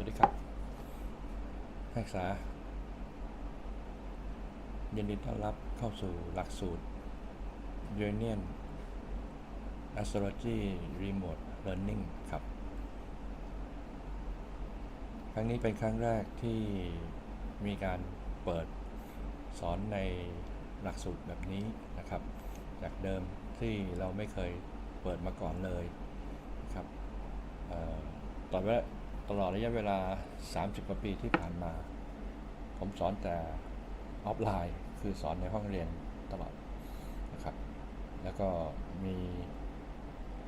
วัสดีครับนักศึกษายินดีต้อนรับเข้าสู่หลักสูตร Union Astrology Remote Learning ครับ ครั้งนี้เป็นครั้งแรกที่มีการเปิดสอนในหลักสูตรแบบนี้นะครับ จากเดิมที่เราไม่เคยเปิดมาก่อนเลยนะครับออตอนเวลา ตลอดระยะเวลา 30 กว่าปีที่ผ่านมา ผมสอนแต่ออฟไลน์ คือสอนในห้องเรียนตลอดนะครับ แล้วก็มี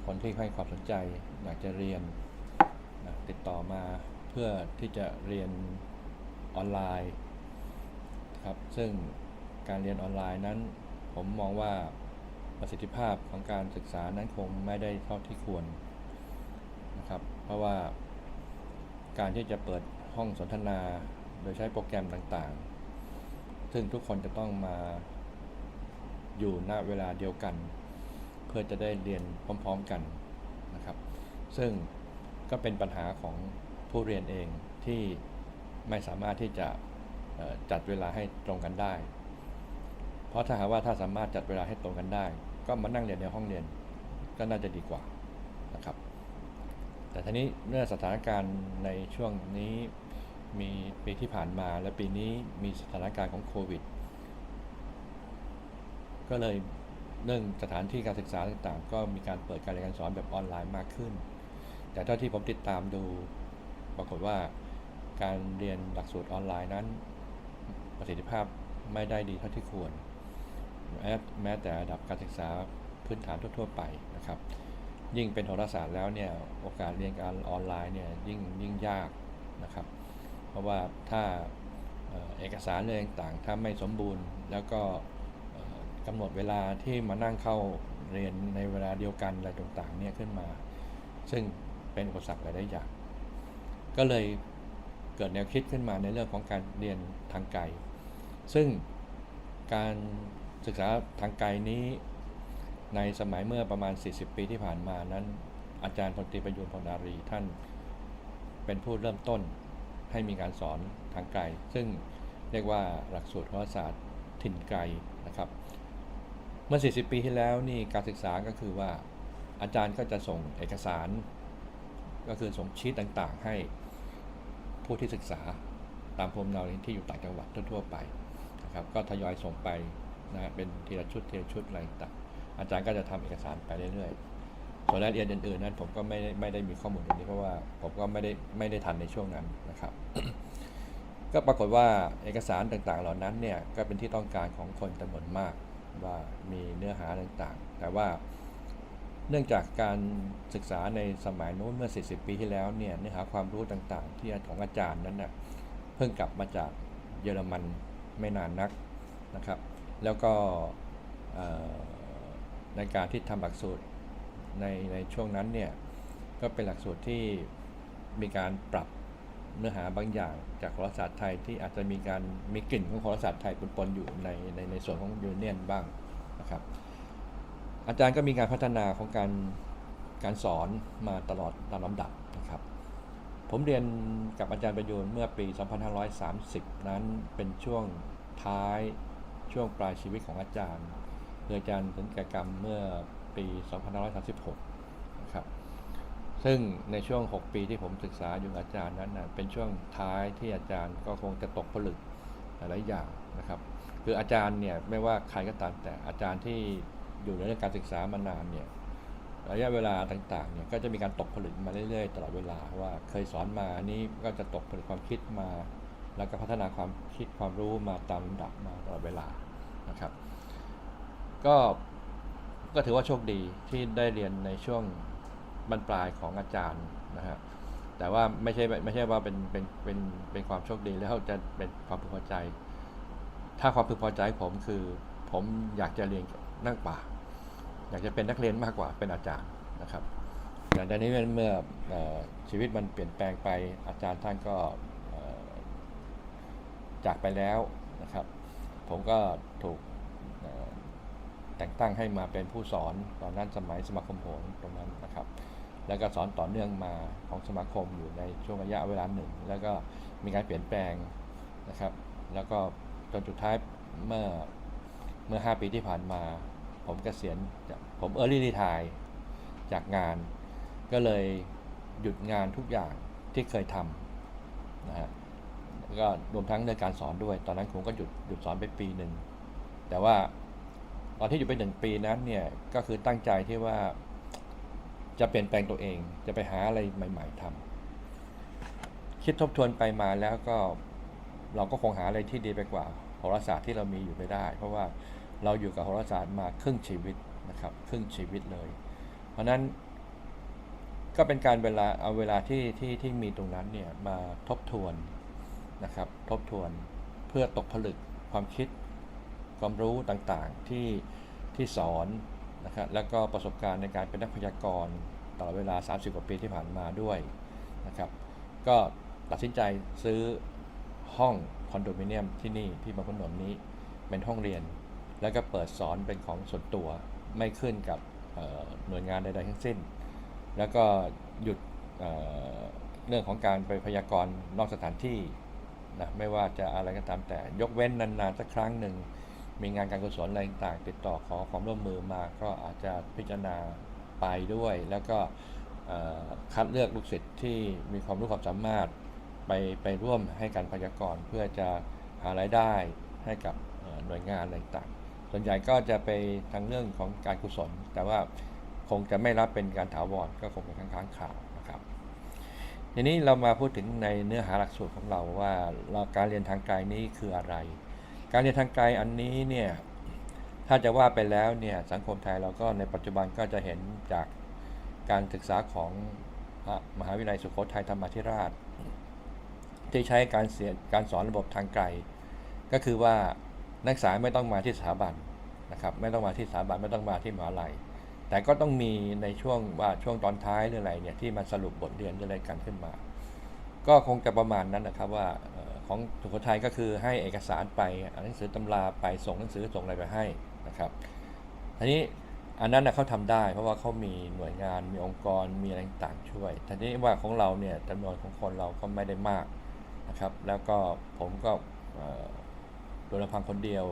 คนที่ให้ความสนใจอยากจะเรียนนะติดต่อมาเพื่อที่จะเรียนออนไลน์ครับซึ่งการเรียนออนไลน์นั้น ผมมองว่าประสิทธิภาพของการศึกษานั้นคงไม่ได้เท่าที่ควรนะครับ เพราะว่า การที่จะเปิดห้องสนทนา โดยใช้โปรแกรมต่างๆ ซึ่งทุกคนจะต้องมาอยู่ณเวลาเดียวกัน เพื่อจะได้เรียนพร้อมๆกันนะครับ ซึ่งก็เป็นปัญหาของผู้เรียนเองที่ไม่สามารถที่จะจัดเวลาให้ตรงกันได้ เพราะถ้าหากว่าถ้าสามารถจัดเวลาให้ตรงกันได้ ก็มานั่งเรียนในห้องเรียนก็น่าจะดีกว่านะครับ แต่ทีนี้เมื่อสถานการณ์ในช่วงนี้มีปีที่ผ่านมาและปีนี้มีสถานการณ์ของโควิด ก็เลยเรื่องสถานที่การศึกษาต่างๆ ก็มีการเปิดการเรียนการสอนแบบออนไลน์มากขึ้น แต่เท่าที่ผมติดตามดู ปรากฏว่าการเรียนหลักสูตรออนไลน์นั้น ประสิทธิภาพไม่ได้ดีเท่าที่ควร แม้แม้แต่ระดับการศึกษาพื้นฐานทั่ว ๆ ไปนะครับ ยิ่งเป็นโหราศาสตร์แล้วเนี่ยโอกาสเรียนการออนไลน์เนี่ยยิ่งยิ่งยากนะครับ เพราะว่าถ้าเอกสารเรื่องต่างๆถ้าไม่สมบูรณ์ แล้วก็กำหนดเวลาที่มานั่งเข้าเรียนในเวลาเดียวกันอะไรต่างๆเนี่ยขึ้นมา ซึ่งเป็นอุปสรรคหลายอย่าง ก็เลยเกิดแนวคิดขึ้นมาในเรื่องของการเรียนทางไกล ซึ่งการศึกษาทางไกลนี้ ในสมัยเมื่อประมาณ 40 ปีที่ผ่านมานั้น อาจารย์พลตรีประยุนพลนารีท่าน เป็นผู้เริ่มต้นให้มีการสอนทางไกล ซึ่งเรียกว่าหลักสูตรโหราศาสตร์ถิ่นไกลนะครับ เมื่อ 40 ปีที่แล้วนี่การศึกษาก็คือว่าอาจารย์ก็จะส่งเอกสาร ก็คือส่งชีตต่างๆ ให้ผู้ที่ศึกษาตามภูมิเนาที่อยู่ต่างจังหวัดทั่วๆไปนะครับ ก็ทยอยส่งไปนะเป็นทีละชุดทีละชุดอะไรต่าง อาจารย์ก็จะทำเอกสารไปเรื่อยๆ ส่วนรายละเอียดอื่นๆนั้นผมก็ไม่ได้ม่ได้มีข้อมูลตรงนี้เพราะว่าผมก็ไม่ได้ไม่ได้ทันในช่วงนั้นนะครับ ก็ปรากฏว่าเอกสารต่างๆ เหล่านั้นเนี่ยก็เป็นที่ต้องการของคนจำนวนมากว่ามีเนื้อหาต่างๆ แต่ว่าเนื่องจากการศึกษาในสมัยโน้นเมื่อ 40 ปีที่แล้วเนี่ยเนื้อหาความรู้ต่างๆ ที่ของอาจารย์นั้นน่ะเพิ่งกลับมาจากเยอรมันไม่นานนักนะครับ แล้วก็ ในการที่ทำหลักสูตรในในช่วงนั้นเนี่ยก็เป็นหลักสูตรที่มีการปรับเนื้อหาบางอย่างจากโหราศาสตร์ไทยที่อาจจะมีการมีกลิ่นของโหราศาสตร์ไทยปนๆอยู่ในในในส่วนของยูเนียนบ้างนะครับ อาจารย์ก็มีการพัฒนาของการการสอนมาตลอดตามลำดับนะครับ ผมเรียนกับอาจารย์ประยูนเมื่อปี 2530 นั้นเป็นช่วงท้ายช่วงปลายชีวิตของอาจารย์ืออาจารย์ถึงแก่กรรมเมื่อปี 2536 นะครับ ซึ่งในช่วง 6 ปีที่ผมศึกษาอยู่กับอาจารย์นั้นนะเป็นช่วงท้ายที่อาจารย์ก็คงจะตกผลึกหลายอย่างนะครับ คืออาจารย์เนี่ยไม่ว่าใครก็ตามแต่อาจารย์ที่อยู่ในเรื่องการศึกษามานานเนี่ยระยะเวลาต่างๆเนี่ยก็จะมีการตกผลึกมาเรื่อยๆ ตลอดเวลาว่าเคยสอนมานนี้ก็จะตกผลึกความคิดมา แล้วก็พัฒนาความคิดความรู้มาตามลำดับมาตลอดเวลานะครับ ก็ก็ถือว่าโชคดีที่ได้เรียนในช่วงบรรปลายของอาจารย์นะฮะแต่ว่าไม่ใช่ไม่ใช่ว่าเป็นเป็นเป็นเป็นความโชคดีแล้วจะเป็นความพึงพอใจ ถ้าความพึงพอใจผมคือผมอยากจะเรียนนักป่า อยากจะเป็นนักเรียนมากกว่าเป็นอาจารย์นะครับแต่ตอนนี้เมื่ออชีวิตมันเปลี่ยนแปลงไปอาจารย์ท่านก็จากไปแล้วนะครับ ผมก็ถูก แต่งตั้งให้มาเป็นผู้สอนตอนนั้นสมัยสมาคมโหรตรงนั้นนะครับ แล้วก็สอนต่อเนื่องมาของสมาคมอยู่ในช่วงระยะเวลาหนึ่ง แล้วก็มีการเปลี่ยนแปลงนะครับ แล้วก็จนสุดท้ายเมื่อเมื่อ 5 ปีที่ผ่านมา ผมเกษียณผมเออร์ลี่รีทายจากงาน ก็เลยหยุดงานทุกอย่างที่เคยทำนะฮะแล้วก็รวมทั้งเรื่องการสอนด้วย ตอนนั้นผมก็หยุดหยุดสอนไปปีหนึ่งแต่ว่า ตอนที่อยู่ไปหนึ่งปีนั้นเนี่ยก็คือตั้งใจที่ว่าจะเปลี่ยนแปลงตัวเอง จะไปหาอะไรใหม่ ๆทำคิดทบทวนไปมาแล้วก็เราก็คงหาอะไรที่ดีไปกว่าโหราศาสตร์ที่เรามีอยู่ไม่ได้ เพราะว่าเราอยู่กับโหราศาสตร์มาครึ่งชีวิตนะครับครึ่งชีวิตเลย เพราะฉะนั้นก็เป็นการเวลาเอาเวลาที่ที่ที่มีตรงนั้นเนี่ยมาทบทวนนะครับ ทบทวนเพื่อตกผลึกความคิด ความรู้ต่างๆที่ที่สอนนะครับแล้วก็ประสบการณ์ในการเป็นนักพยากรณ์ตลอดเวลา 30 กว่าปีที่ผ่านมาด้วยนะครับก็ตัดสินใจซื้อห้องคอนโดมิเนียมที่นี่ที่บางขนนนี้เป็นห้องเรียน แล้วก็เปิดสอนเป็นของส่วนตัวไม่ขึ้นกับหน่วยงานใดๆทั้งสิ้น แล้วก็หยุดเเรื่องของการไปพยากรณ์นอกสถานที่นะไม่ว่าจะอะไรก็ตามแต่ยกเว้นนานๆสักครั้งหนึ่ง มีงานการกุศลอะไรต่างติดต่อขอความร่วมมือมาก็อาจจะพิจารณาไปด้วย แล้วก็คัดเลือกลูกศิษย์ที่มีความรู้ความสามารถไปไปร่วมให้การพยากรณ์เพื่อจะหารายได้ให้กับหน่วยงานอะไรต่างส่วนใหญ่ก็จะไปทางเรื่องของการกุศล แต่ว่าคงจะไม่รับเป็นการถาวรก็คงเป็นค้างข่าวนะครับทีนี้เรามาพูดถึงในเนื้อหาหลักสูตรของเราว่าเราการเรียนทางไกลนี้คืออะไร การเรียนทางไกลอันนี้เนี่ยถ้าจะว่าไปแล้วเนี่ยสังคมไทยเราก็ในปัจจุบันก็จะเห็นจากการศึกษาของมหาวิทยาลัยสุโขทัยธรรมาธิราช ที่ใช้การเสียการสอนระบบทางไกล ก็คือว่านักศึกษาไม่ต้องมาที่สถาบันนะครับไม่ต้องมาที่สถาบันไม่ต้องมาที่มหาลัย แต่ก็ต้องมีในช่วงว่าช่วงตอนท้ายหรืออะไรเนี่ยที่มาสรุปบทเรียนหรืออะไรกันขึ้นมา ก็คงจะประมาณนั้นนะครับว่า ของสุโขทัยก็คือให้เอกสารไปหนังสือตำราไปส่งหนังสือส่งอะไรไปให้นะครับทีนี้อันนั้นนะเขาทำได้ เพราะว่าเขามีหน่วยงานมีองค์กรมีอะไรต่างช่วยทีนี้ว่าของเราเนี่ยจำนวนของคนเราก็ไม่ได้มากนะครับ แล้วก็ผมก็โดยลำพังคนเดียว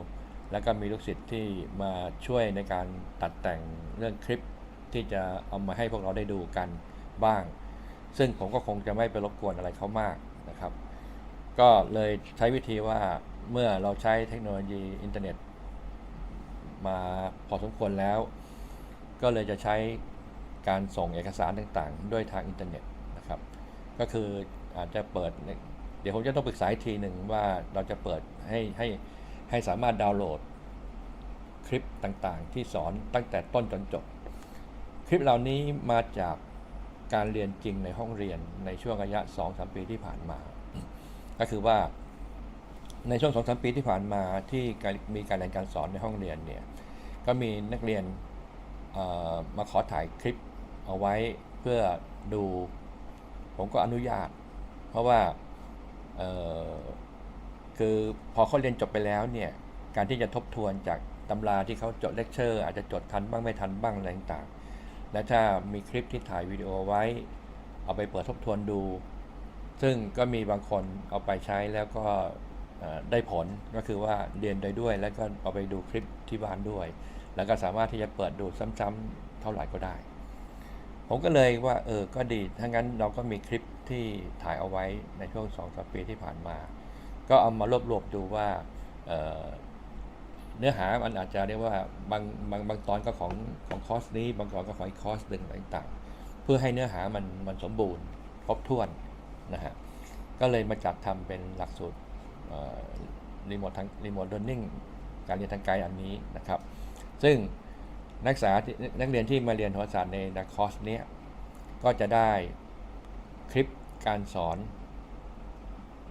แล้วก็มีลูกศิษย์ที่มาช่วยในการตัดแต่งเรื่องคลิปที่จะเอามาให้พวกเราได้ดูกันบ้าง ซึ่งผมก็คงจะไม่ไปรบกวนอะไรเขามากนะครับ ก็เลยใช้วิธีว่าเมื่อเราใช้เทคโนโลยีอินเทอร์เน็ต มาพอสมควรแล้ว ก็เลยจะใช้การส่งเอกสารต่างๆ ด้วยทางอินเทอร์เน็ตนะครับ ก็คืออาจจะเปิด เดี๋ยวผมจะต้องปรึกษาทีหนึ่งว่าเราจะเปิดให้ให้ให้สามารถดาวน์โหลดคลิปต่างๆ ที่สอนตั้งแต่ต้นจนจบ คลิปเหล่านี้มาจากการเรียนจริงในห้องเรียนในช่วงระยะ 2-3 ปีที่ผ่านมา ก็คือว่าในช่วง2-3ปีที่ผ่านมาที่มีการเรียนการสอนในห้องเรียนเนี่ยก็มีนักเรียนมาขอถ่ายคลิปเอาไว้เพื่อดู ผมก็อนุญาต เพราะว่าคือพอเขาเรียนจบไปแล้วเนี่ยการที่จะทบทวนจากตำราที่เขาจดเลคเชอร์อาจจะจดทันบ้างไม่ทันบ้างอะไรต่างและถ้ามีคลิปที่ถ่ายวิดีโอไว้ เอาไปเปิดทบทวนดู ซึ่งก็มีบางคนเอาไปใช้แล้วก็ได้ผลก็คือว่าเรียนได้ด้วย แล้วก็เอาไปดูคลิปที่บ้านด้วย แล้วก็สามารถที่จะเปิดดูซ้ำๆเท่าไหร่ก็ได้ ผมก็เลยว่าเออก็ดีถ้างั้นเราก็มีคลิปที่ถ่ายเอาไว้ในช่วงสองสามปีที่ผ่านมา ก็เอามารวบรวมดูว่าเเนื้อหามันอาจจะเรียกว่าบางบางบางตอนก็ของของคอร์สนี้ บางตอนก็ของอีกคอร์สหนึ่งต่างๆ เพื่อให้เนื้อหามันมันสมบูรณ์ครบถ้วน นะฮะก็เลยมาจัดทำเป็นหลักสูตรรีโมททางรีโมทเรียนนิ่งการเรียนทางไกลอันนี้นะครับ ซึ่งนักศึกษานักเรียนที่มาเรียนโหราศาสตร์ในคอร์สเนี้ยก็จะได้คลิปการสอน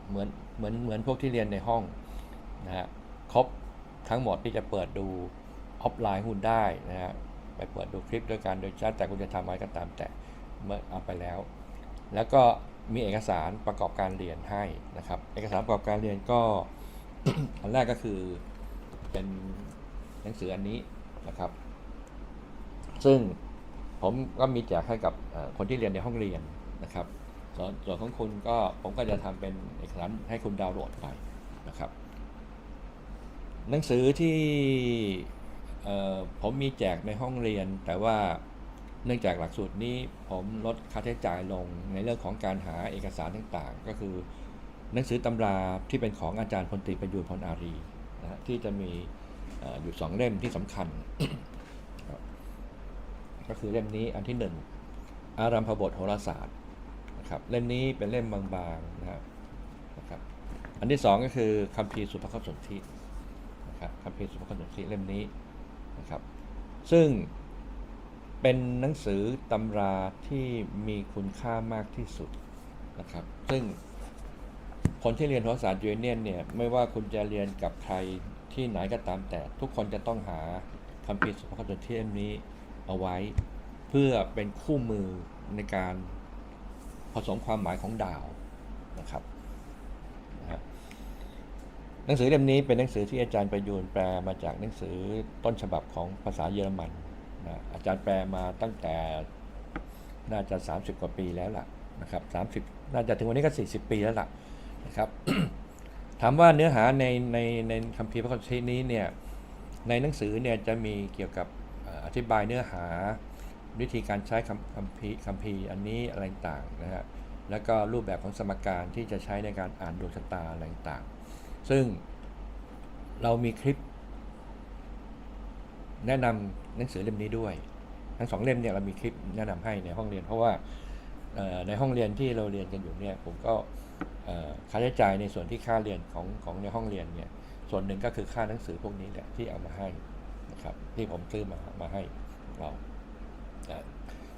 เหมือนเหมือนเหมือนพวกที่เรียนในห้องนะฮะครบทั้งหมดที่จะเปิดดูออฟไลน์หุ้นได้นะฮะไปเปิดดูคลิปด้วยกันโดยชัดแต่คุณจะทำอะไรก็ตามแต่เมื่อเอาไปแล้ว แล้วก็ มีเอกสารประกอบการเรียนให้นะครับ เอกสารประกอบการเรียนก็อันแรกก็คือเป็นหนังสืออันนี้นะครับ ซึ่งผมก็มีแจกให้กับคนที่เรียนในห้องเรียนนะครับส่วนส่วนของคุณก็ผมก็จะทำเป็นเอกสารให้คุณดาวน์โหลดไปนะครับ หนังสือที่ผมมีแจกในห้องเรียนแต่ว่า เนื่องจากหลักสูตรนี้ผมลดค่าใช้จ่ายลงในเรื่องของการหาเอกสารต่างๆ ก็คือ หนังสือตำราที่เป็นของอาจารย์พลตรีประยูนพรอารีนะฮะที่จะมีออยู่สองเล่มที่สำคัญ ก็คือเล่มนี้อันที่หนึ่งอารัมพบทโหราศาสตร์นะครับเล่มนี้เป็นเล่มบางๆนะครับนะครับอันที่สองก็คือคัมภีร์สุภคสนธินะครับคัมภีร์สุภาพสนธิเล่มนี้นะครับซึ่ง เป็นหนังสือตำราที่มีคุณค่ามากที่สุดนะครับ ซึ่งคนที่เรียนโหราศาสตร์ยูเนียนเนี่ยไม่ว่าคุณจะเรียนกับใครที่ไหนก็ตามแต่ ทุกคนจะต้องหาคัมภีสุภาพสนธิเล่มนี้เอาไว้ เพื่อเป็นคู่มือในการผสมความหมายของดาวนะครับหนังสือเล่มนี้เป็นหนังสือที่อาจารย์ประยูนแปลมาจากหนังสือต้นฉบับของภาษาเยอรมัน นะอาจารย์แปลมาตั้งแต่น่าจะ 30 กว่าปีแล้วล่ะนะครับ30น่าจะถึงวันนี้ก็ 40 ปีแล้วล่ะนะครับถามว่าเนื้อหาในในในคัมภีร์พระคัมภีร์นี้เนี่ยในหนังสือเนี่ยจะมีเกี่ยวกับออธิบายเนื้อหาวิธีการใช้คำคัมภีร์คัมภีร์อันนี้อะไรต่างนะฮะแล้วก็รูปแบบของสมการที่จะใช้ในการอ่านดวงชะตาอะไรต่าง ซึ่งเรามีคลิปแนะนำ หนังสือเล่มนี้ด้วย ทั้งสองเล่มเนี่ยเรามีคลิปแนะนำให้ในห้องเรียน เพราะว่าในห้องเรียนที่เราเรียนกันอยู่เนี่ยผมก็ค่าใช้จ่ายในส่วนที่ค่าเรียนของของในห้องเรียนเนี่ยส่วนหนึ่งก็คือค่าหนังสือพวกนี้แหละที่เอามาให้นะครับที่ผมซื้อมามาให้เรา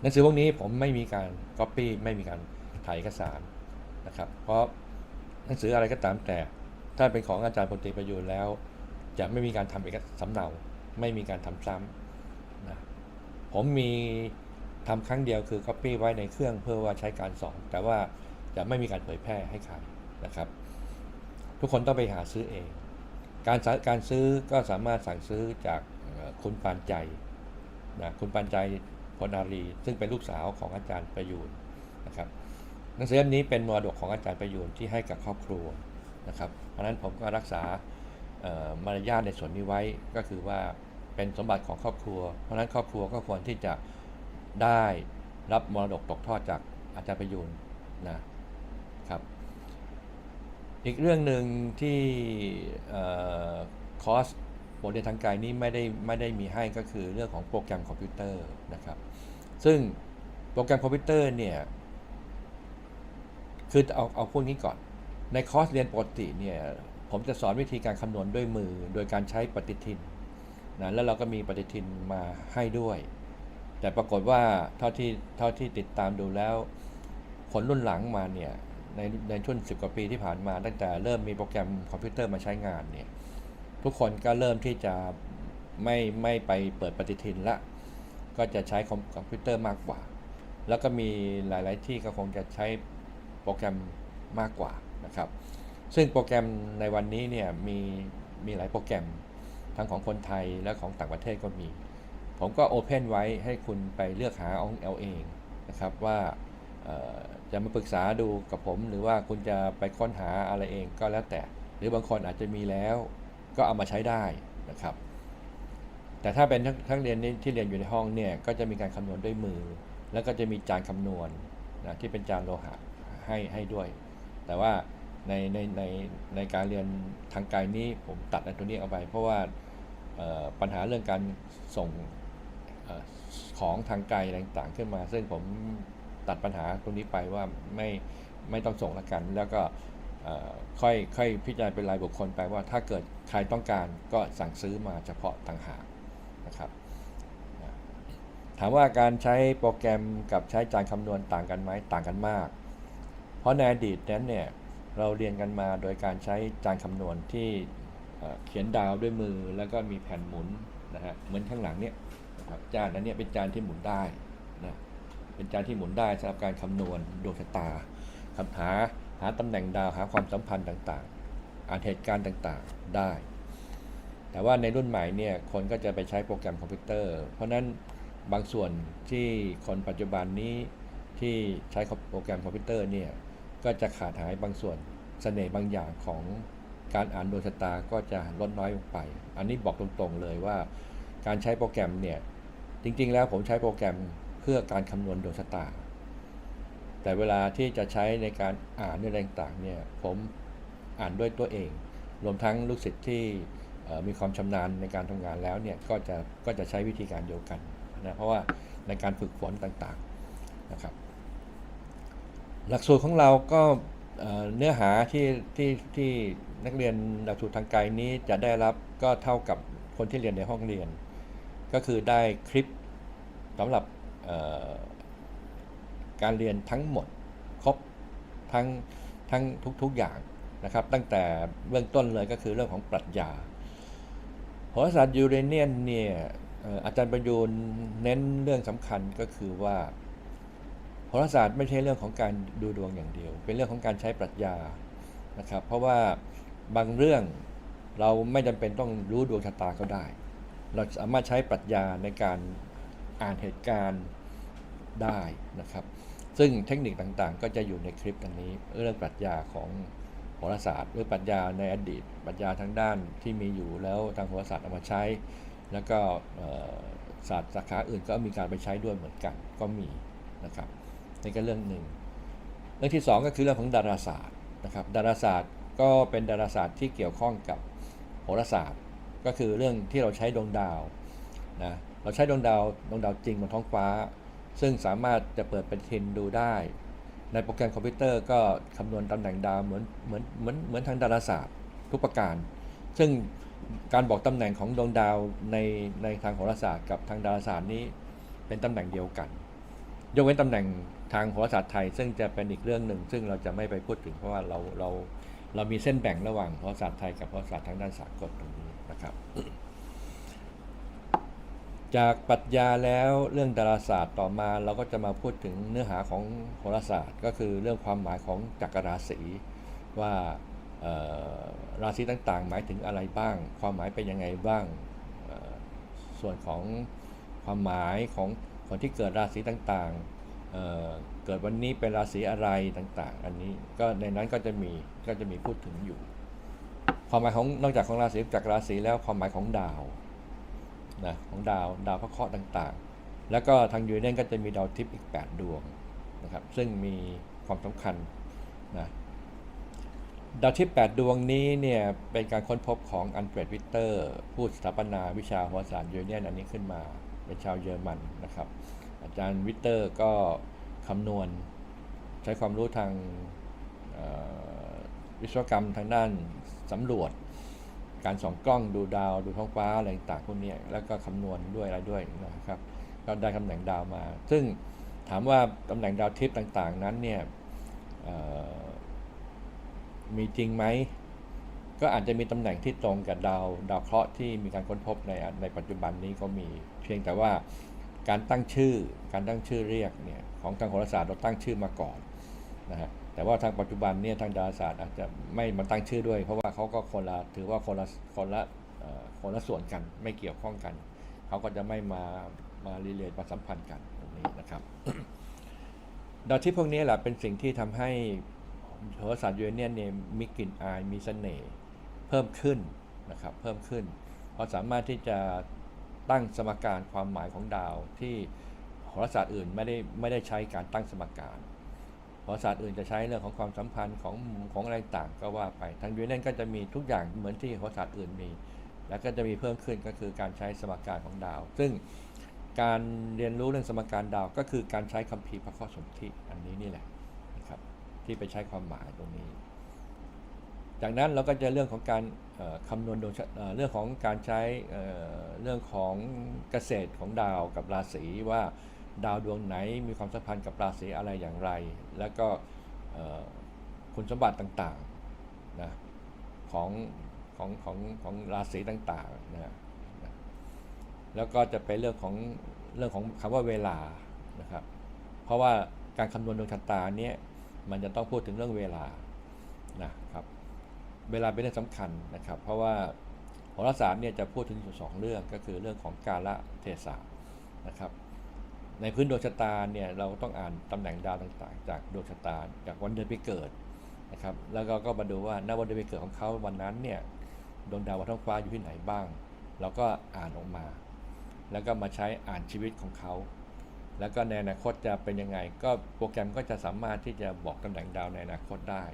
หนังสือพวกนี้ผมไม่มีการก๊อปปี้ไม่มีการถ่ายเอกสารนะครับ เพราะหนังสืออะไรก็ตามแต่ ถ้าเป็นของอาจารย์พลตรีประยูนแล้ว จะไม่มีการทำเอกสำเนาไม่มีการทำซ้ำ ผมมีทำครั้งเดียวคือ Copy ไว้ในเครื่องเพื่อว่าใช้การสอน แต่ว่าจะไม่มีการเผยแพร่ให้ใครนะครับ ทุกคนต้องไปหาซื้อเอง การการซื้อก็สามารถสั่งซื้อจากคุณปานใจนะคุณปานใจพลนารี ซึ่งเป็นลูกสาวของอาจารย์ประยูนนะครับหนังสือเล่มนี้เป็นมรดกของอาจารย์ประยูนที่ให้กับครอบครัวนะครับ เพราะนั้นผมก็รักษามารยาทในส่วนนี้ไว้ก็คือว่า เป็นสมบัติของครอบครัว เพราะฉะนั้นครอบครัวก็ควรที่จะได้รับมรดกตกทอดจากอาจารย์ประยูนนะครับ อีกเรื่องหนึ่งที่คอร์สบทเรียนทางไกลนี้ไม่ได้ไม่ได้มีให้ก็คือเรื่องของโปรแกรมคอมพิวเตอร์นะครับ ซึ่งโปรแกรมคอมพิวเตอร์เนี่ยคือเอาเอาพวกนี้ก่อน ในคอร์สเรียนปกติเนี่ยผมจะสอนวิธีการคำนวณด้วยมือ โดยการใช้ปฏิทิน นะแล้วเราก็มีปฏิทินมาให้ด้วย แต่ปรากฏว่าเท่าที่เท่าที่ติดตามดูแล้วคนรุ่นหลังมาเนี่ยในในช่วงสิบกว่าปีที่ผ่านมา ตั้งแต่เริ่มมีโปรแกรมคอมพิวเตอร์มาใช้งานเนี่ยทุกคนก็เริ่มที่จะไม่ไม่ไปเปิดปฏิทินละ ก็จะใช้คอมคอมพิวเตอร์มากกว่า แล้วก็มีหลาย ๆ ที่ก็คงจะใช้โปรแกรมมากกว่านะครับ ซึ่งโปรแกรมในวันนี้เนี่ยมีมีหลายโปรแกรม ทั้งของคนไทยและของต่างประเทศก็มี ผมก็โอเพนไว้ให้คุณไปเลือกหาเอาเอาเองนะครับว่าจะมาปรึกษาดูกับผมหรือว่าคุณจะไปค้นหาอะไรเองก็แล้วแต่ หรือบางคนอาจจะมีแล้วก็เอามาใช้ได้นะครับ แต่ถ้าเป็นทั้งทั้งเรียนที่เรียนอยู่ในห้องเนี่ยก็จะมีการคำนวณด้วยมือ แล้วก็จะมีจานคำนวณนะที่เป็นจานโลหะให้ให้ด้วย แต่ว่า ในในในในการเรียนทางไกลนี้ผมตัดอันตัวนี้เอาไป เพราะว่าปัญหาเรื่องการส่งอของทางไกลต่างๆขึ้นมา ซึ่งผมตัดปัญหาตรงนี้ไปว่าไม่ไม่ต้องส่งละกัน แล้วก็ค่อยค่อยพิจารณาเป็นรายบุคคลไปว่าถ้าเกิดใครต้องการก็สั่งซื้อมาเฉพาะต่างหากนะครับถามว่าการใช้โปรแกรมกับใช้จานคำนวณต่างกันไหมต่างกันมาก เพราะในอดีตนั้นเนี่ย เราเรียนกันมาโดยการใช้จานคำนวณที่เขียนดาวด้วยมือแล้วก็มีแผ่นหมุนนะฮะเหมือนข้างหลังเนี่ยนะครับจานนั้นเนี่ยเป็นจานที่หมุนได้นะเป็นจานที่หมุนได้สำหรับการคำนวณดวงชะตาคำหาหาตำแหน่งดาวหาความสัมพันธ์ต่างๆ อ่านเหตุการณ์ต่างๆได้ แต่ว่าในรุ่นใหม่เนี่ยคนก็จะไปใช้โปรแกรมคอมพิวเตอร์ เพราะฉะนั้นบางส่วนที่คนปัจจุบันนี้ที่ใช้โปรแกรมคอมพิวเตอร์เนี่ย ก็จะขาดหายบางส่วนเสน่ห์บางอย่างของการอ่านดวงชะตาก็จะลดน้อยลงไป อันนี้บอกตรงๆเลยว่า การใช้โปรแกรมเนี่ยจริงๆ แล้วผมใช้โปรแกรมเพื่อการคำนวณดวงชะตา แต่เวลาที่จะใช้ในการอ่านเรื่องต่างๆเนี่ยผมอ่านด้วยตัวเอง รวมทั้งลูกศิษย์ที่มีความชำนาญในการทำงานแล้วเนี่ยก็จะก็จะใช้วิธีการเดียวกันนะเพราะว่าในการฝึกฝนต่างๆนะครับ หลักสูตรของเราก็เนื้อหาที่ที่ที่นักเรียนหลักสูตรทางไกลนี้จะได้รับก็เท่ากับคนที่เรียนในห้องเรียน ก็คือได้คลิปสำหรับการเรียนทั้งหมดครบทั้งทั้งทุกๆอย่างนะครับ ตั้งแต่เบื้องต้นเลยก็คือเรื่องของปรัชญาโหราศาสตร์ยูเรเนียนเนี่ยอาจารย์ประยูนเน้นเรื่องสำคัญก็คือว่า โหราศาสตร์ไม่ใช่เรื่องของการดูดวงอย่างเดียว เป็นเรื่องของการใช้ปรัชญานะครับ เพราะว่าบางเรื่องเราไม่จำเป็นต้องรู้ดวงชะตาก็ได้ เราสามารถใช้ปรัชญาในการอ่านเหตุการณ์ได้นะครับ ซึ่งเทคนิคต่างๆ ก็จะอยู่ในคลิปอันนี้เรื่องปรัชญาของโหราศาสตร์หรือปรัชญาในอดีต ปรัชญาทางด้านที่มีอยู่แล้วทางโหราศาสตร์เอามาใช้ แล้วก็ศาสตร์สาขาอื่นก็มีการไปใช้ด้วยเหมือนกันก็มีนะครับ นี่ก็เรื่องหนึ่ง เรื่องที่ 2 ก็คือเรื่องของดาราศาสตร์นะครับ ดาราศาสตร์ก็เป็นดาราศาสตร์ที่เกี่ยวข้องกับโหราศาสตร์ ก็คือเรื่องที่เราใช้ดวงดาวนะเราใช้ดวงดาวดวงดาวจริงบนท้องฟ้า ซึ่งสามารถจะเปิดเป็นทินดูได้ ในโปรแกรมคอมพิวเตอร์ก็คำนวณตำแหน่งดาวเหมือนเหมือนเหมือนเหมือนทางดาราศาสตร์ทุกประการ ซึ่งการบอกตำแหน่งของดวงดาวในในทางโหราศาสตร์กับทางดาราศาสตร์นี้เป็นตำแหน่งเดียวกัน ยกเว้นตำแหน่ง ทางโหราศาสตร์ไทย ซึ่งจะเป็นอีกเรื่องหนึ่ง ซึ่งเราจะไม่ไปพูดถึงเพราะว่าเราเราเรามีเส้นแบ่งระหว่างโหราศาสตร์ไทยกับโหราศาสตร์ทางด้านสากลตรงนี้นะครับ จากปรัชญาแล้วเรื่องดาราศาสตร์ต่อมาเราก็จะมาพูดถึงเนื้อหาของโหราศาสตร์ ก็คือเรื่องความหมายของจักรราศีว่าราศีต่างๆ หมายถึงอะไรบ้าง ความหมายเป็นยังไงบ้าง ส่วนของความหมายของคนที่เกิดราศีต่าง เเกิดวันนี้เป็นราศีอะไรต่าง ๆ อันนี้ก็ในนั้นก็จะมีก็จะมีพูดถึงอยู่ ความหมายของนอกจากของราศีจากราศีแล้วความหมายของดาวนะของดาวดาวพระเคราะห์ต่างๆ แล้วก็ทางยูเรนียนก็จะมีดาวทิพย์อีก 8 ดวงนะครับซึ่งมีความสำคัญนะดาวทิพย์8ดวงนี้เนี่ยเป็นการค้นพบของอันเฟรดวิตเตอร์ผู้สถาปนาวิชาโหราศาสตร์ยูเนียนอันนี้ขึ้นมา เป็นชาวเยอรมันนะครับ อาจารย์วิเตอร์ก็คำนวณ ใช้ความรู้ทางวิศวกรรมทางด้านสำรวจ การส่องกล้องดูดาวดูท้องฟ้าอะไรต่างพวกนี้แล้วก็คำนวณด้วยอะไรด้วยนะครับ ก็ได้ตำแหน่งดาวมา ซึ่งถามว่าตำแหน่งดาวทิพย์ต่างๆ นั้นเนี่ยมีจริงไหมก็อาจจะมีตำแหน่งที่ตรงกับดาวดาวเคราะห์ที่มีการค้นพบในในปัจจุบันนี้ก็มี เพียงแต่ว่า การตั้งชื่อ การตั้งชื่อเรียกเนี่ยของทางโหราศาสตร์เราตั้งชื่อมาก่อนนะฮะแต่ว่าทางปัจจุบันเนี่ยทางดาราศาสตร์อาจจะไม่มาตั้งชื่อด้วย เพราะว่าเขาก็คนละถือว่าคนละคนละคนละส่วนกันไม่เกี่ยวข้องกัน เขาก็จะไม่มามารีเลทมาสัมพันธ์กันตรงนี้นะครับดาวทิพย์พวกนี้แหละเป็นสิ่งที่ทำให้โหราศาสตร์ยูเรเนียนเนี่ยมีกลิ่นอายมีเสน่ห์เพิ่มขึ้นนะครับเพิ่มขึ้นเพราะสามารถที่จะ ตั้งสมการความหมายของดาวที่โหราศาสตร์อื่นไม่ได้ไม่ได้ใช้การตั้งสมการโหราศาสตร์อื่นจะใช้เรื่องของความสัมพันธ์ของของอะไรต่างก็ว่าไปทางยูเรเนียนก็จะมีทุกอย่างเหมือนที่โหราศาสตร์อื่นมี แล้วก็จะมีเพิ่มขึ้นก็คือการใช้สมการของดาว ซึ่งการเรียนรู้เรื่องสมการดาวก็คือการใช้คัมภีร์พระข้อสนธิอันนี้นี่แหละนะครับที่ไปใช้ความหมายตรงนี้ จากนั้นเราก็จะเรื่องของการคำนวณดวงเรื่องของการใช้เรื่องของเกษตรของดาวกับราศีว่าดาวดวงไหนมีความสัมพันธ์กับราศีอะไรอย่างไร แล้วก็คุณสมบัติต่างๆนะของของของของราศีต่างๆนะนะแล้วก็จะเป็นเรื่องของเรื่องของคำว่าเวลานะครับ เพราะว่าการคำนวณดวงชะตาเนี่ยมันจะต้องพูดถึงเรื่องเวลานะครับ เวลาเป็นเรื่องสำคัญนะครับ เพราะว่าโหราศาสตร์เนี่ยจะพูดถึงสองเรื่องก็คือเรื่องของกาลเทศะนะครับ ในพื้นดวงชะตาเนี่ยเราต้องอ่านตำแหน่งดาวต่างๆ จากดวงชะตาจากวันเดือนปีเกิดนะครับ แล้วก็ก็มาดูว่าณวันเดือนปีเกิดของเขาวันนั้นเนี่ยดวงดาวบนท้องฟ้าอยู่ที่ไหนบ้าง เราก็อ่านออกมา แล้วก็มาใช้อ่านชีวิตของเขา แล้วก็ในอนาคตจะเป็นยังไง ก็โปรแกรมก็จะสามารถที่จะบอกตำแหน่งดาวในอนาคตได้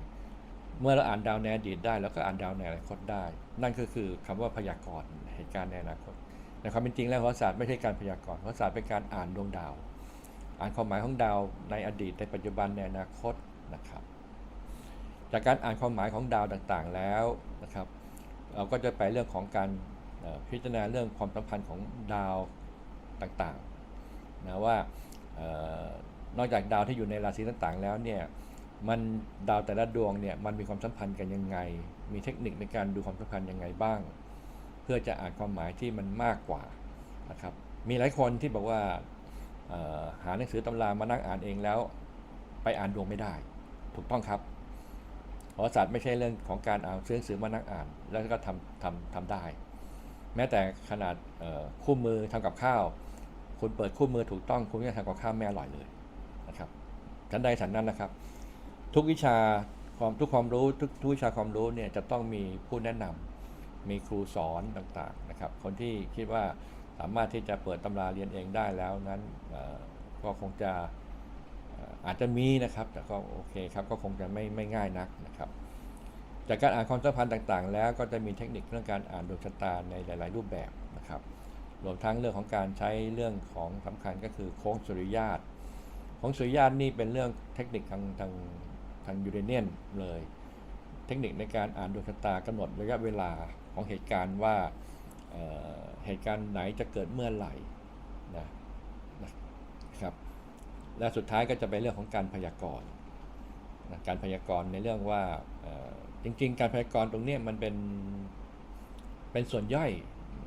เมื่อเราอ่านดาวในอดีตได้แล้วก็อ่านดาวในอนาคตได้ นั่นก็คือคำว่าพยากรณ์เหตุการณ์ในอนาคตในความเป็นจริงแล้วโหราศาสตร์ไม่ใช่การพยากรณ์โหราศาสตร์เป็นการอ่านดวงดาว อ่านความหมายของดาวในอดีตในปัจจุบันในอนาคตนะครับ จากการอ่านความหมายของดาวต่างๆแล้วนะครับ เราก็จะไปเรื่องของการพิจารณาเรื่องความสัมพันธ์ของดาวต่างๆนะว่านอกจากดาวที่อยู่ในราศีต่างๆ แล้วเนี่ย มันดาวแต่ละดวงเนี่ยมันมีความสัมพันธ์กันยังไง มีเทคนิคในการดูความสัมพันธ์ยังไงบ้าง เพื่อจะอ่านความหมายที่มันมากกว่านะครับ มีหลายคนที่บอกว่าหาหนังสือตำรามานั่งอ่านเองแล้ว ไปอ่านดวงไม่ได้ ถูกต้องครับโหราศาสตร์ไม่ใช่เรื่องของการเอาซื้อหนังสือมานั่งอ่าน แล้วก็ทำทำทำได้ แม้แต่ขนาดคู่มือทำกับข้าว คุณเปิดคู่มือถูกต้องคุณก็จะทำกับข้าวไม่อร่อยเลยนะครับฉันใดฉันนั้นนะครับ ทุกวิชาความทุกความรู้ทุกทุกวิชาความรู้เนี่ยจะต้องมีผู้แนะนำมีครูสอนต่างๆนะครับ คนที่คิดว่าสามารถที่จะเปิดตำราเรียนเองได้แล้วนั้นก็คงจะอาจจะมีนะครับ แต่ก็โอเคครับก็คงจะไม่ไม่ง่ายนักนะครับ จากการอ่านความสัมพันธ์ต่างๆ แล้วก็จะมีเทคนิคเรื่องการอ่านดวงชะตาในหลาย ๆ รูปแบบนะครับรวมทั้งเรื่องของการใช้เรื่องของสำคัญก็คือโค้งสุริยาตโค้งสุริยาตนี่เป็นเรื่องเทคนิคทางทาง ทางยูเรเนียนเลย เทคนิคในการอ่านดวงชะตากำหนดระยะเวลาของเหตุการณ์ว่าเเหตุการณ์ไหนจะเกิดเมื่อไหร่นะนะครับและสุดท้ายก็จะเป็นเรื่องของการพยากรณ์นะการพยากรณ์ในเรื่องว่าจริง ๆ การพยากรณ์ตรงนี้มันเป็นเป็นส่วนย่อย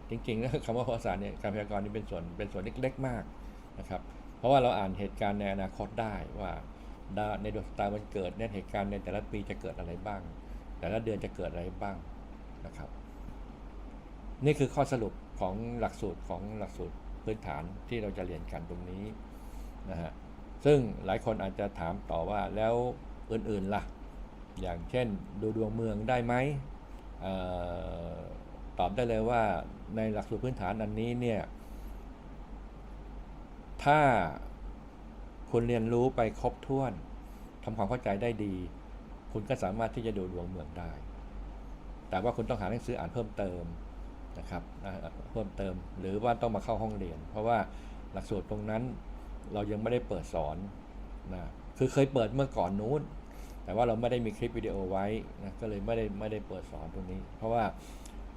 จริงๆแล้วคำว่าโหราศาสตร์เนี่ยการพยากรณ์นี่เป็นส่วนเป็นส่วนเล็กๆมากนะครับ เพราะว่าเราอ่านเหตุการณ์ในอนาคตได้ว่า ดาในดวงชะตาวันเกิดเนี่ยเหตุการณ์ในแต่ละปีจะเกิดอะไรบ้าง แต่ละเดือนจะเกิดอะไรบ้างนะครับ นี่คือข้อสรุปของหลักสูตรของหลักสูตรพื้นฐานที่เราจะเรียนกันตรงนี้นะฮะซึ่งหลายคนอาจจะถามต่อว่าแล้วอื่นๆล่ะ อย่างเช่นดูดวงเมืองได้ไหมออตอบได้เลยว่าในหลักสูตรพื้นฐานอันนี้เนี่ยถ้า คุณเรียนรู้ไปครบถ้วนทำความเข้าใจได้ดี คุณก็สามารถที่จะดูดวงเมืองได้ แต่ว่าคุณต้องหาหนังสืออ่านเพิ่มเติมนะครับเพิ่มเติม หรือว่าต้องมาเข้าห้องเรียน เพราะว่าหลักสูตรตรงนั้นเรายังไม่ได้เปิดสอนนะคือเคยเปิดเมื่อก่อนนู้น แต่ว่าเราไม่ได้มีคลิปวิดีโอไว้นะก็เลยไม่ได้ไม่ได้เปิดสอนตรงนี้ เพราะว่า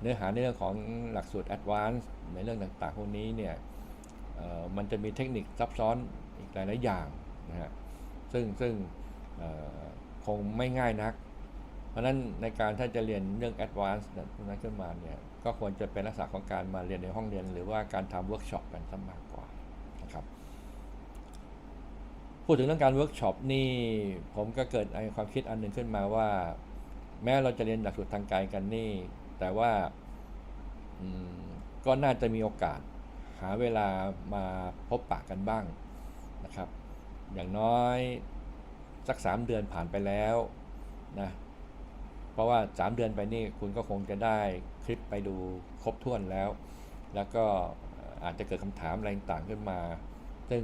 เนื้อหาในเรื่องของหลักสูตร Advanced ในเรื่องต่างๆพวกนี้เนี่ยมันจะมีเทคนิคซับซ้อน อีกหลายๆอย่างนะฮะซึ่งซึ่งคงไม่ง่ายนัก เพราะนั้นในการถ้าจะเรียนเรื่อง Advanced นั้นพวกนั้นขึ้นมาเนี่ยก็ควรจะเป็นลักษณะของการมาเรียนในห้องเรียน หรือว่าการทำเวิร์กช็อปกันซะมากกว่านะครับพูดถึงเรื่องการเวิร์กช็อปนี่ผมก็เกิดไอความคิดอันหนึ่งขึ้นมาว่า แม้เราจะเรียนหลักสูตรทางไกลกันนี่ แต่ว่าก็น่าจะมีโอกาสหาเวลามาพบปะกันบ้าง นะครับ อย่างน้อยสักสามเดือนผ่านไปแล้วนะเพราะว่า 3 เดือนไปนี่คุณก็คงจะได้คลิปไปดูครบถ้วนแล้ว แล้วก็อาจจะเกิดคำถามอะไรต่างขึ้นมา ซึ่ง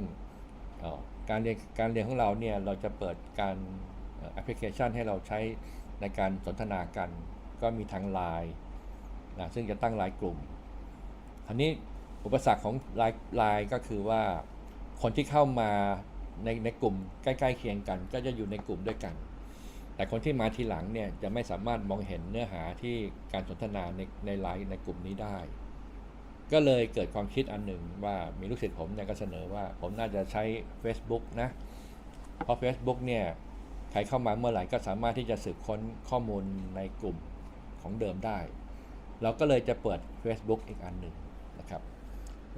การเรียนการเรียนของเราเนี่ยเราจะเปิดการแอปพลิเคชันให้เราใช้ในการสนทนากัน ก็มีทางไลน์นะซึ่งจะตั้งไลน์กลุ่มอันนี้อุปสรรคของไลน์ก็คือว่า คนที่เข้ามาในในกลุ่มใกล้ๆเคียงกัน ก็จะอยู่ในกลุ่มด้วยกัน แต่คนที่มาทีหลังเนี่ยจะไม่สามารถมองเห็นเนื้อหาที่การสนทนาในในไลน์ในกลุ่มนี้ได้ ก็เลยเกิดความคิดอันหนึ่งว่ามีลูกศิษย์ผมเนี่ยก็เสนอว่าผมน่าจะใช้ Facebook นะเพราะ Facebook เนี่ยใครเข้ามาเมื่อไหร่ก็สามารถที่จะสืบค้นข้อมูลในกลุ่มของเดิมได้ เราก็เลยจะเปิด Facebook อีกอันหนึ่ง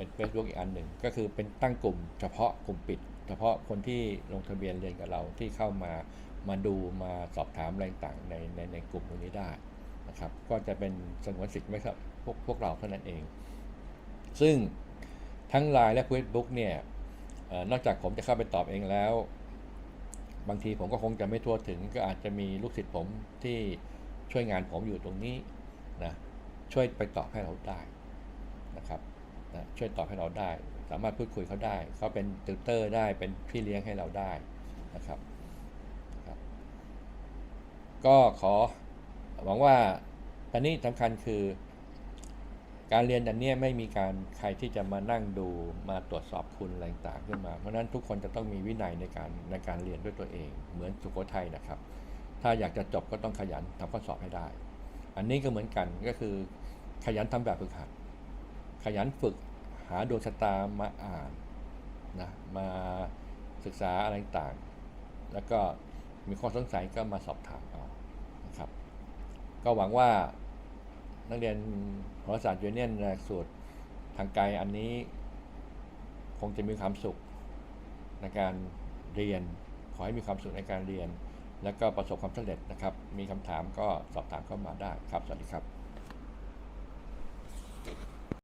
เป็น Facebook อีกอันหนึ่ง ก็คือเป็นตั้งกลุ่มเฉพาะกลุ่มปิด เฉพาะคนที่ลงทะเบียนเรียนกับเราที่เข้ามามาดูมาสอบถามอะไรต่างในในในกลุ่มตรงนี้ได้นะครับ ก็จะเป็นสงวนสิทธิ์ไว้ครับพวกพวกเราเท่านั้นเอง ซึ่งทั้ง Line และ Facebook เนี่ยอนอกจากผมจะเข้าไปตอบเองแล้ว บางทีผมก็คงจะไม่ทั่วถึง ก็อาจจะมีลูกศิษย์ผมที่ช่วยงานผมอยู่ตรงนี้นะช่วยไปตอบให้เราได้นะครับ นะช่วยตอบให้เราได้ สามารถพูดคุยเขาได้ เขาเป็นติวเตอร์ได้เป็นพี่เลี้ยงให้เราได้นะครับนะครับ ก็ขอหวังว่าอันนี้สำคัญคือ การเรียนอันเนี้ยไม่มีการใครที่จะมานั่งดูมาตรวจสอบคุณอะไรต่างขึ้นมา เพราะฉะนั้นทุกคนจะต้องมีวินัยในการในการเรียนด้วยตัวเอง เหมือนสุโขทัยนะครับ ถ้าอยากจะจบก็ต้องขยันทำข้อสอบให้ได้ อันนี้ก็เหมือนกันก็คือขยันทำแบบฝึกหัด ขยันฝึกหาดวงชะตามาอ่านนะมาศึกษาอะไรต่างแล้วก็มีข้อสงสัยก็มาสอบถามเอานะครับ ก็หวังว่านักเรียนโหราศาสตร์ยูเนียนสูตรทางไกลอันนี้ คงจะมีความสุขในการเรียน ขอให้มีความสุขในการเรียน แล้วก็ประสบความสำเร็จนะครับ มีคำถามก็สอบถามเข้ามาได้ครับ สวัสดีครับ